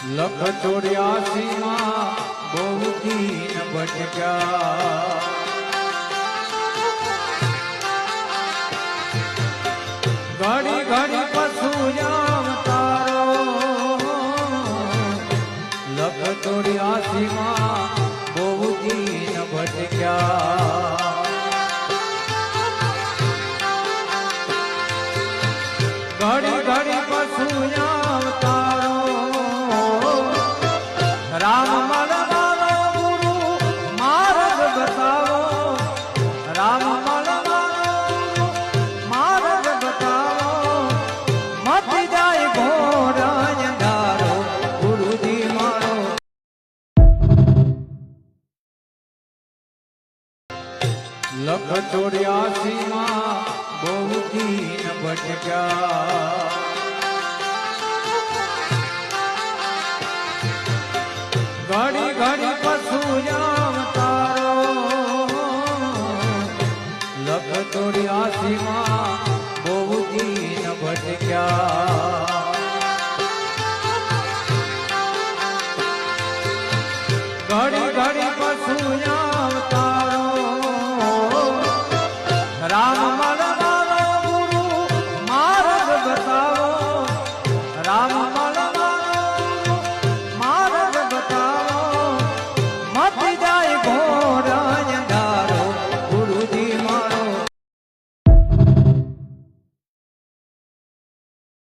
લખ ચોર્યાસી માં બહુ દીન ભટક્યા ઘડી ઘડી પશુ જામ તારો લખ ચોર્યાસી બહુ દીન ભટક્યા ઘડી રામ મળવાનો ગુરુ માર્ગ બતાવો. રામ મળવાનો માર્ગ બતાવો. મથી જાય ઘોર અંધારો ગુરુજી મારો. લખ ચોર્યાસી માં બહુ દીન ભટક્યા છોડી આસીમાં બહુ દિન ભટક્યા. ઘડી